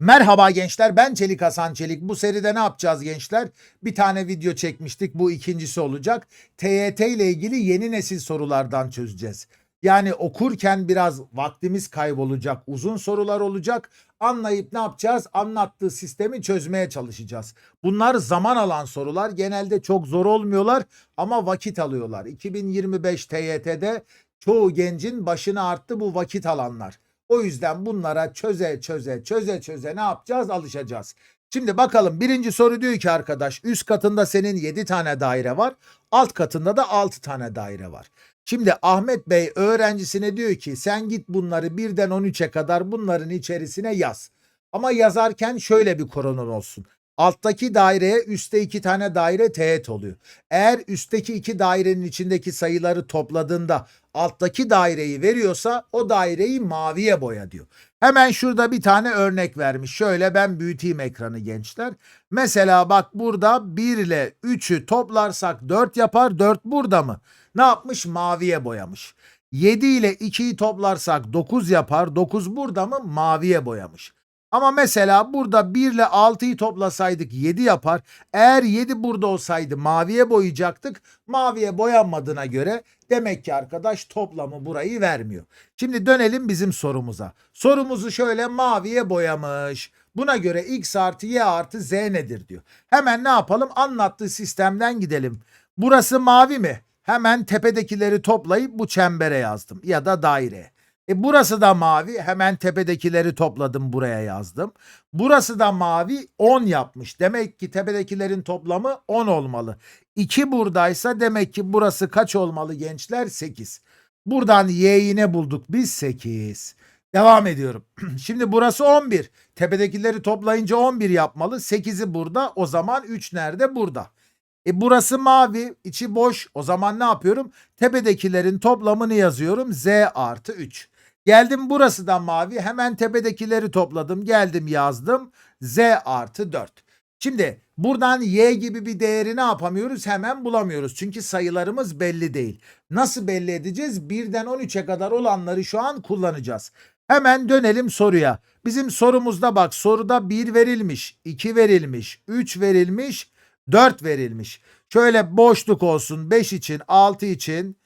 Merhaba gençler ben Çelik Hasan Çelik. Bu seride ne yapacağız gençler? Bir tane video çekmiştik bu ikincisi olacak. TYT ile ilgili yeni nesil sorulardan çözeceğiz. Yani okurken biraz vaktimiz kaybolacak. Uzun sorular olacak. Anlayıp ne yapacağız? Anlattığı sistemi çözmeye çalışacağız. Bunlar zaman alan sorular. Genelde çok zor olmuyorlar ama vakit alıyorlar. 2025 TYT'de çoğu gencin başını arttı bu vakit alanlar. O yüzden bunlara çöze çöze çöze çöze ne yapacağız? Alışacağız. Şimdi bakalım birinci soru diyor ki arkadaş üst katında senin 7 tane daire var. Alt katında da 6 tane daire var. Şimdi Ahmet Bey öğrencisine diyor ki sen git bunları birden 13'e kadar bunların içerisine yaz. Ama yazarken şöyle bir koronun olsun. Alttaki daireye üstte iki tane daire teğet oluyor. Eğer üstteki iki dairenin içindeki sayıları topladığında alttaki daireyi veriyorsa o daireyi maviye boya diyor. Hemen şurada bir tane örnek vermiş. Şöyle ben büyüteyim ekranı gençler. Mesela bak burada 1 ile 3'ü toplarsak 4 yapar. 4 burada mı? Ne yapmış? Maviye boyamış. 7 ile 2'yi toplarsak 9 yapar. 9 burada mı? Maviye boyamış. Ama mesela burada 1 ile 6'yı toplasaydık 7 yapar. Eğer 7 burada olsaydı maviye boyayacaktık. Maviye boyanmadığına göre demek ki arkadaş toplamı burayı vermiyor. Şimdi dönelim bizim sorumuza. Sorumuzu şöyle maviye boyamış. Buna göre x artı y artı z nedir diyor. Hemen ne yapalım? Anlattığı sistemden gidelim. Burası mavi mi? Hemen tepedekileri toplayıp bu çembere yazdım ya da daireye. E burası da mavi. Hemen tepedekileri topladım buraya yazdım. Burası da mavi 10 yapmış. Demek ki tepedekilerin toplamı 10 olmalı. 2 buradaysa demek ki burası kaç olmalı gençler? 8. Buradan y'yi ne bulduk biz? 8. Devam ediyorum. Şimdi burası 11. Tepedekileri toplayınca 11 yapmalı. 8'i burada. O zaman 3 nerede? Burada. E burası mavi, içi boş. O zaman ne yapıyorum? Tepedekilerin toplamını yazıyorum. Z artı 3. Geldim burası da mavi. Hemen tepedekileri topladım. Geldim yazdım. Z artı 4. Şimdi buradan y gibi bir değeri ne yapamıyoruz? Hemen bulamıyoruz. Çünkü sayılarımız belli değil. Nasıl belli edeceğiz? Birden 13'e kadar olanları şu an kullanacağız. Hemen dönelim soruya. Bizim sorumuzda bak soruda 1 verilmiş, 2 verilmiş, 3 verilmiş, 4 verilmiş. Şöyle boşluk olsun 5 için, 6 için,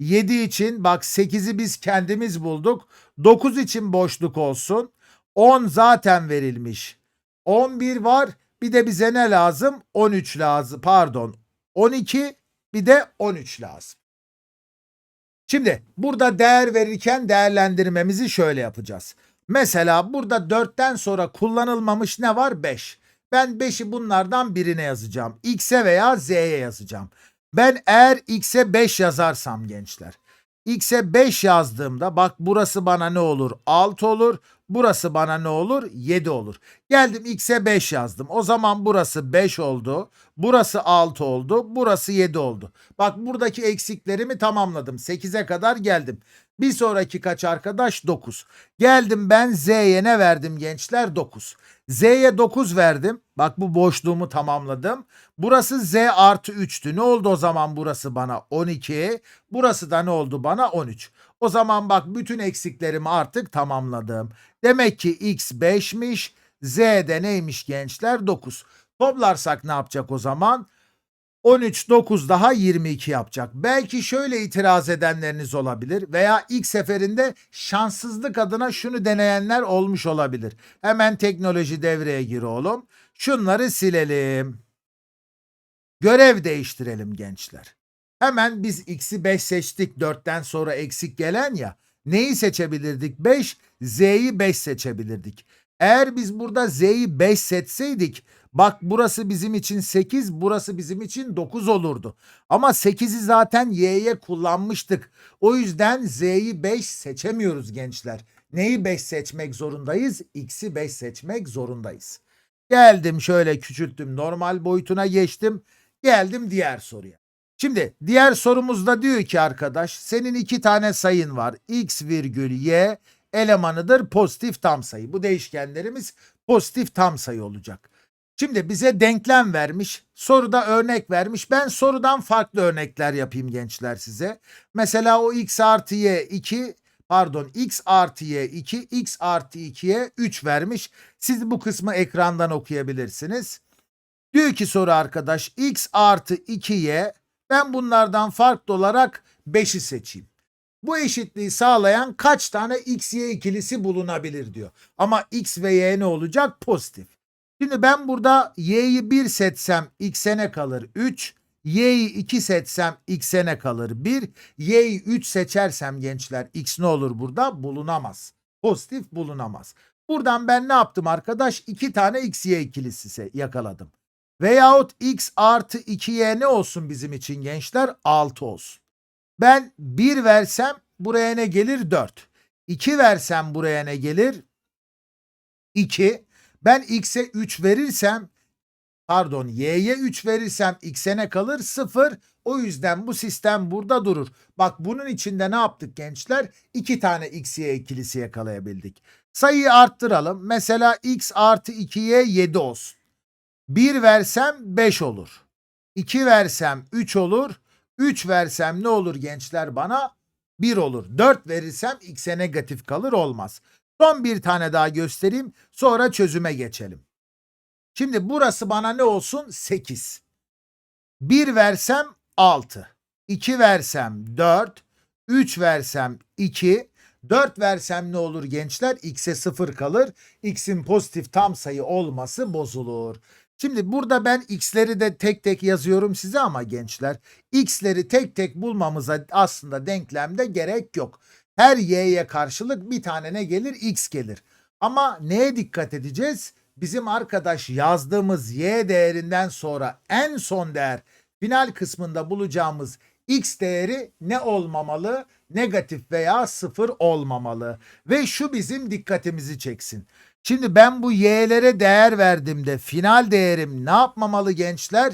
7 için bak 8'i biz kendimiz bulduk. 9 için boşluk olsun. 10 zaten verilmiş. 11 var. Bir de bize ne lazım? 13 lazım. Pardon. 12 bir de 13 lazım. Şimdi burada değer verirken değerlendirmemizi şöyle yapacağız. Mesela burada 4'ten sonra kullanılmamış ne var? 5. Ben 5'i bunlardan birine yazacağım. X'e veya Z'ye yazacağım. Ben eğer X'e 5 yazarsam gençler. X'e 5 yazdığımda bak burası bana ne olur? 6 olur. Burası bana ne olur? 7 olur. Geldim X'e 5 yazdım. O zaman burası 5 oldu. Burası 6 oldu. Burası 7 oldu. Bak buradaki eksiklerimi tamamladım. 8'e kadar geldim. Bir sonraki kaç arkadaş? 9. Geldim ben Z'ye ne verdim gençler? 9. Z'ye 9 verdim. Bak bu boşluğumu tamamladım. Burası Z artı 3'tü. Ne oldu o zaman burası bana? 12. Burası da ne oldu bana? 13. O zaman bak bütün eksiklerimi artık tamamladım. Demek ki X 5'miş. Z de neymiş gençler? 9. Toplarsak ne yapacak o zaman? 13 9 daha 22 yapacak. Belki şöyle itiraz edenleriniz olabilir veya ilk seferinde şanssızlık adına şunu deneyenler olmuş olabilir. Hemen teknoloji devreye gir oğlum. Şunları silelim. Görev değiştirelim gençler. Hemen biz x'i 5 seçtik. 4'ten sonra eksik gelen ya. Neyi seçebilirdik? 5. Z'yi 5 seçebilirdik. Eğer biz burada Z'yi 5 seçseydik bak burası bizim için 8 burası bizim için 9 olurdu. Ama 8'i zaten Y'ye kullanmıştık. O yüzden Z'yi 5 seçemiyoruz gençler. Neyi 5 seçmek zorundayız? X'i 5 seçmek zorundayız. Geldim şöyle küçülttüm normal boyutuna geçtim. Geldim diğer soruya. Şimdi diğer sorumuzda diyor ki arkadaş senin iki tane sayın var. X virgül Y elemanıdır pozitif tam sayı. Bu değişkenlerimiz pozitif tam sayı olacak. Şimdi bize denklem vermiş. Soruda örnek vermiş. Ben sorudan farklı örnekler yapayım gençler size. Mesela o x artı y 2 pardon x artı y 2 x artı 2'ye 3 vermiş. Siz bu kısmı ekrandan okuyabilirsiniz. Diyor ki soru arkadaş x artı 2y ben bunlardan farklı olarak 5'i seçeyim. Bu eşitliği sağlayan kaç tane x y ikilisi bulunabilir diyor. Ama x ve y ne olacak? Pozitif. Şimdi ben burada y'yi 1 seçsem x'e ne kalır? 3. Y'yi 2 seçsem x'e ne kalır? 1. Y'yi 3 seçersem gençler x ne olur burada? Bulunamaz. Pozitif bulunamaz. Buradan ben ne yaptım arkadaş? 2 tane x y ikilisi yakaladım. Veyahut x artı 2y ne olsun bizim için gençler? 6 olsun. Ben 1 versem buraya ne gelir? 4. 2 versem buraya ne gelir? 2. Ben x'e 3 verirsem pardon y'ye 3 verirsem x'e ne kalır? 0. O yüzden bu sistem burada durur. Bak bunun içinde ne yaptık gençler? 2 tane x y ikilisi yakalayabildik. Sayıyı arttıralım. Mesela x artı 2y 7 olsun. 1 versem 5 olur. 2 versem 3 olur. 3 versem ne olur gençler bana? 1 olur. 4 verirsem x'e negatif kalır olmaz. Son bir tane daha göstereyim. Sonra çözüme geçelim. Şimdi burası bana ne olsun? 8. 1 versem 6. 2 versem 4. 3 versem 2. 4 versem ne olur gençler? X'e 0 kalır. X'in pozitif tam sayı olması bozulur. Şimdi burada ben x'leri de tek tek yazıyorum size ama gençler x'leri tek tek bulmamıza aslında denklemde gerek yok. Her y'ye karşılık bir tane ne gelir? x gelir. Ama neye dikkat edeceğiz? Bizim arkadaş yazdığımız y değerinden sonra en son değer final kısmında bulacağımız x değeri ne olmamalı? Negatif veya sıfır olmamalı. Ve şu bizim dikkatimizi çeksin. Şimdi ben bu y'lere değer verdiğimde final değerim ne yapmamalı gençler?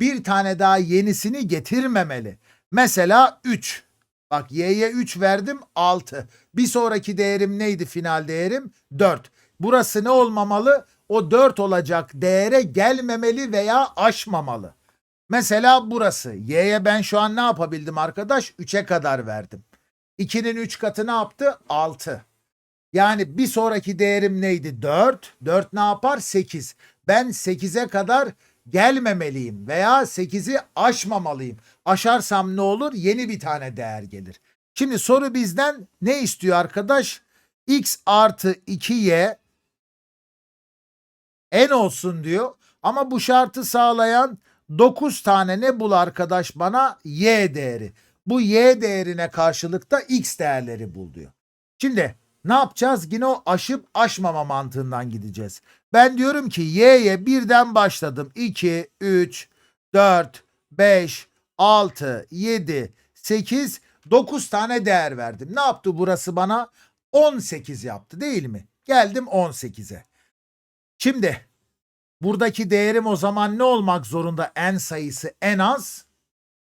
Bir tane daha yenisini getirmemeli. Mesela 3. Bak y'ye 3 verdim 6. Bir sonraki değerim neydi final değerim? 4. Burası ne olmamalı? O 4 olacak değere gelmemeli veya aşmamalı. Mesela burası. Y'ye ben şu an ne yapabildim arkadaş? 3'e kadar verdim. 2'nin 3 katı ne yaptı? 6. Yani bir sonraki değerim neydi? 4. 4 ne yapar? 8. Ben 8'e kadar gelmemeliyim veya 8'i aşmamalıyım. Aşarsam ne olur? Yeni bir tane değer gelir. Şimdi soru bizden ne istiyor arkadaş? x artı 2y n olsun diyor. Ama bu şartı sağlayan 9 tane ne bul arkadaş bana? y değeri. Bu y değerine karşılık da x değerleri bul diyor. Şimdi ne yapacağız? Yine o aşıp aşmama mantığından gideceğiz. Ben diyorum ki y'ye birden başladım. 2, 3, 4, 5, 6, 7, 8, 9 tane değer verdim. Ne yaptı burası bana? 18 yaptı değil mi? Geldim 18'e. Şimdi buradaki değerim o zaman ne olmak zorunda? En sayısı en az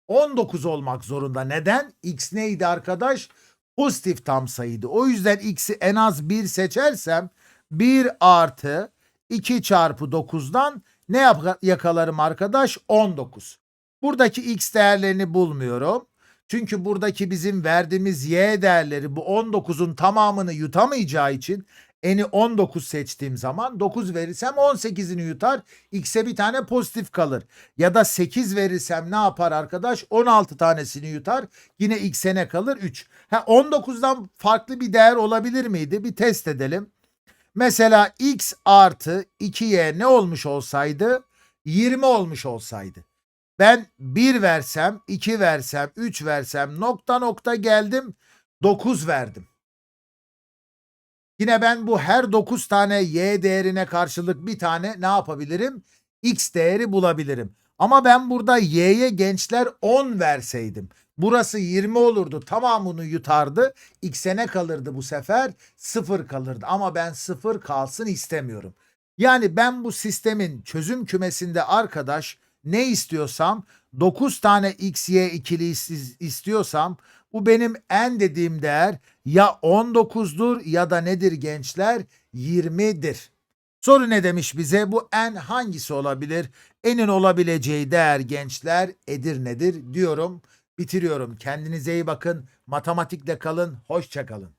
19 olmak zorunda. Neden? X neydi arkadaş? Pozitif tam sayıydı. O yüzden x'i en az 1 seçersem 1 artı 2 çarpı 9'dan ne yakalarım arkadaş? 19. Buradaki x değerlerini bulmuyorum. Çünkü buradaki bizim verdiğimiz y değerleri bu 19'un tamamını yutamayacağı için eni 19 seçtiğim zaman 9 verirsem 18'ini yutar. X'e bir tane pozitif kalır. Ya da 8 verirsem ne yapar arkadaş? 16 tanesini yutar. Yine x'e ne kalır? 3. Ha 19'dan farklı bir değer olabilir miydi? Bir test edelim. Mesela x artı 2y ne olmuş olsaydı? 20 olmuş olsaydı. Ben 1 versem, 2 versem, 3 versem nokta nokta geldim 9 verdim. Yine ben bu her 9 tane y değerine karşılık bir tane ne yapabilirim? X değeri bulabilirim. Ama ben burada y'ye gençler 10 verseydim. Burası 20 olurdu. Tamamını yutardı. X'e ne kalırdı bu sefer? 0 kalırdı. Ama ben 0 kalsın istemiyorum. Yani ben bu sistemin çözüm kümesinde arkadaş ne istiyorsam 9 tane x, y ikili is- istiyorsam bu benim en dediğim değer ya 19'dur ya da nedir gençler? 20'dir. Soru ne demiş bize? Bu en hangisi olabilir? Enin olabileceği değer gençler Edirne'dir diyorum. Bitiriyorum. Kendinize iyi bakın. Matematikle kalın. Hoşça kalın.